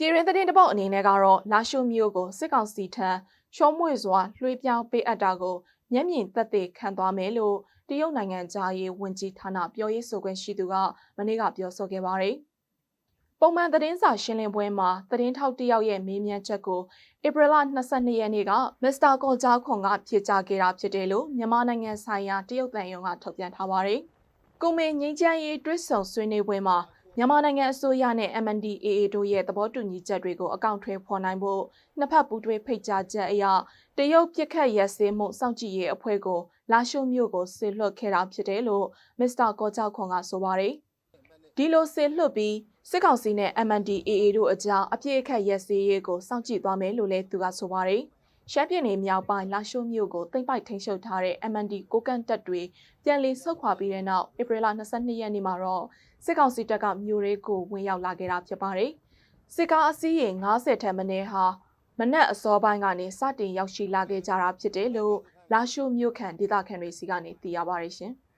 ပြည်ရင်းသတင်းတစ်ပုတ်အနေနဲ့ကတော့လာရှိုမျိုးကိုစစ်ကောင်စီထံရှောမွေစွာလွှဲပြောင်းပေးအပ်တာကိုမျက်မြင်သက်သေခံသွားမယ်လို့တရုတ်နိုင်ငံသားရေးဝန်ကြီးဌာနပြောရေးဆိုခွင့်ရှိသူကမနေ့ကပြောဆိုခဲ့ပါတယ်။ပုံမှန်သတင်းစာရှင်းလင်းပွဲမှာသတင်းထောက်တယောက်ရဲ့မေးမြန်းချက်ကိုဧပြီလ22ရက်နေ့ကမစ္စတာကော်ဂျာခွန်ကဖြေကြားခဲ့တာဖြစ်တယ်လို့မြန်မာနိုင်ငံဆိုင်ရာတရုတ်တန်ယုံကထုတ်ပြန်ထားပါတယ်။ကုမ္ပဏီငင်းချမ်းရေးတွစ်ဆုံဆွေးနွေးပွဲမှာ မြန်မာနိုင်ငံအစိုးရနဲ့ MNDAA တို့ရဲ့သဘောတူညီချက်တွေကိုအကောင့်ထွေးဖော်နိုင်ဖို့နှစ်ဖက်ပူးတွဲဖိတ်ကြားချက်အရတရုတ်ပြစ်ခတ်ရက်စဲမှုစောင့်ကြည့်ရေးအဖွဲ့ကိုလာရှိုးမြို့ကိုဆေလွှတ်ခဲ့တာဖြစ်တယ်လို့မစ္စတာကောကြောက်ခွန်ကဆိုပါတယ်။ဒီလိုဆေလွှတ်ပြီးစစ်ကောင်စီနဲ့ MNDAA တို့အကြားအပြစ်အခတ်ရက်စဲရေးကိုစောင့်ကြည့်သွားမယ်လို့လည်းသူကဆိုပါတယ်။ ရှမ်းပြည်နယ်မြောက်ပိုင်းလာရှိုးမြို့ကိုတိမ့်ပိုက်ထိန်းချုပ်ထားတဲ့ MND ကိုကန့်တပ်တွေပြန်လည်ဆုတ်ခွာပြီးတဲ့နောက်ဧပြီလ22ရက်နေ့မှာတော့စစ်ကောင်စီတပ်ကမြို့ရဲကိုဝင်ရောက်လာခဲ့တာဖြစ်ပါတယ်။စစ်ကားအစီးရေ90ထက်မနည်းဟာမနက်အစောပိုင်းကနေစတင်ရောက်ရှိလာခဲ့ကြတာဖြစ်တယ်လို့လာရှိုးမြို့ခံဒေသခံတွေစီကနေသိရပါတယ်ရှင်။